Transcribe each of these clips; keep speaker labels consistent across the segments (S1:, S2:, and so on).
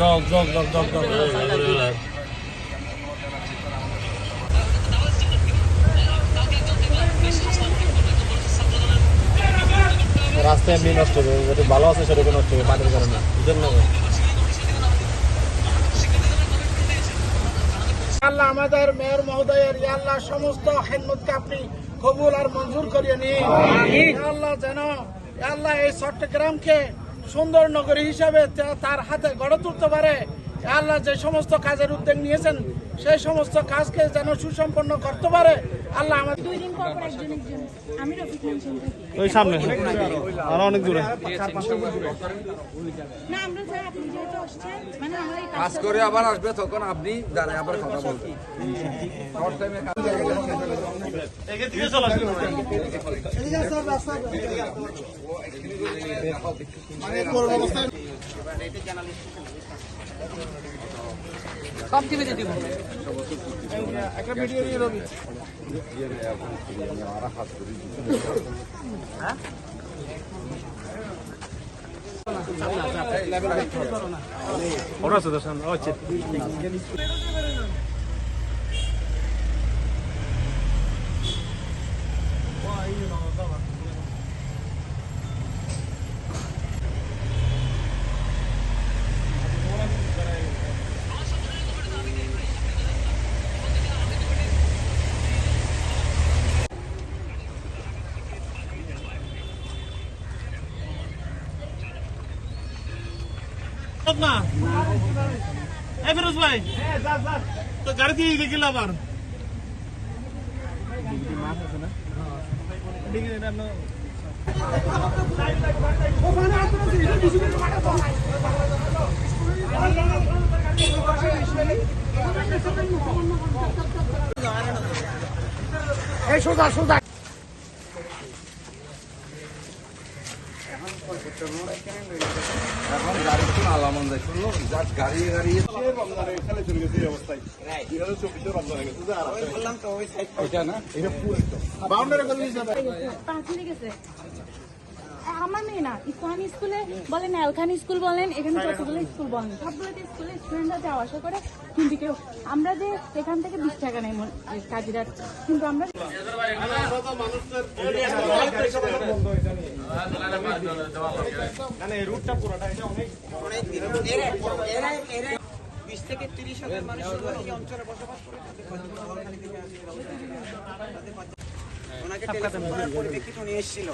S1: Jug জগ জগ জগ জগ রাস্তা এমনি নষ্ট হবে যেটা ভালো আছে সেটা নষ্ট হবে পানির কারণে। না
S2: আল্লাহ আমাদের মেয়র মহোদয়ের আল্লাহ সমস্ত খেদমতকে আপনি কবুল আর মঞ্জুর করিয়ে নিন। আল্লাহ যেন আল্লাহ এই চট্টগ্রামকে সুন্দর নগরী হিসাবে তা- তার হাতে গড়ে তুলতে পারে। আল্লাহ যে সমস্ত কাজের উদ্যোগ নিয়েছেন সেই সমস্ত কাজকে যেন সুসম্পন্ন করতে পারে। আল্লাহ আমাদের
S3: দুই দিন পর পর একজন একজন। আমি রফিক মেনশন
S1: ওই সামনে। আর অনেক দূরে।
S3: না আমরা চাই আপনি যেহেতু আসছেন মানে আমরা এই
S4: কাজ করে আবার আসবে তখন আপনি দাঁড়ায় আবার কথা বলবেন।
S5: সব টিভিতে দিব
S2: একটা ভিডিও নিয়ে রবি
S1: ওরা আছে তো সামনে আচ্ছা না। এই ফিরোজ ভাই তো গাড়ি দিয়ে দেখি আবার।
S2: এই সোজা সোজা।
S4: আলামন যায় শুনলো যার গাড়ি গাড়ি এটা না এটা পুরো
S2: বাউন্ডারি করে
S3: গেছে। আমার মেয়ে না ইসলাম স্কুলে বলেন এলখান স্কুল বলেন এখানে যতগুলো স্কুল বলেন সবগুলো স্কুলে স্টুডেন্টরা যাওয়া আসা করে কিন্তু কেউ আমরা যে এখান থেকে বিশ টাকা নেই কাজিরা কিন্তু আমরা
S6: বিশ থেকে তিরিশ হাজার মানুষ এই অঞ্চলে বসবাস করে ওনাকে টেলিফোন করার পরিপ্রেক্ষিতে উনি এসেছিল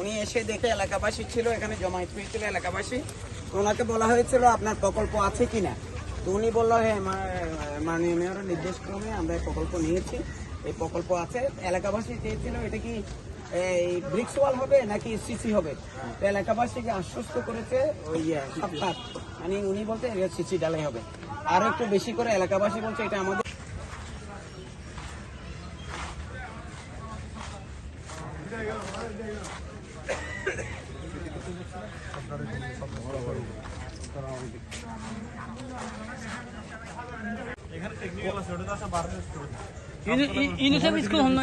S6: উনি এসে দেখে এলাকাবাসী ছিল, এখানে জমায়েত হয়েছিল এলাকাবাসী। ওনাকে বলা হয়েছিল, আপনার প্রকল্প আছে কিনা? তো উনি বলল হ্যাঁ মাননীয় মেয়রের নির্দেশ ক্রমে আমরা প্রকল্প নিয়েছি। এই প্রকল্প আছে। এলাকাবাসী চেয়েছিল, এটা কি, এই ব্রিক্স ওয়াল হবে নাকি সিসি হবে? তো এলাকাবাসীকে আশ্বস্ত করেছে ওই মানে উনি বলতে সিসি ডালাই হবে। আরও একটু বেশি করে এলাকাবাসী বলছে, এটা আমাদের
S5: ইউনিসেফ স্কুল হন না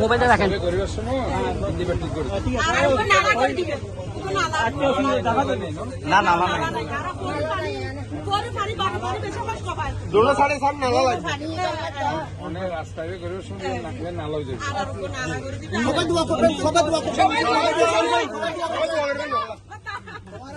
S5: মোবাইলটা রাখেন না না না
S2: দোনো সাড়ে সাত নালা লাগবে।
S4: অনেক রাস্তায় করে শুনে নাকলে নালো যাবে
S2: সবাই দোয়া করবেন। সবাই দোয়া করবেন।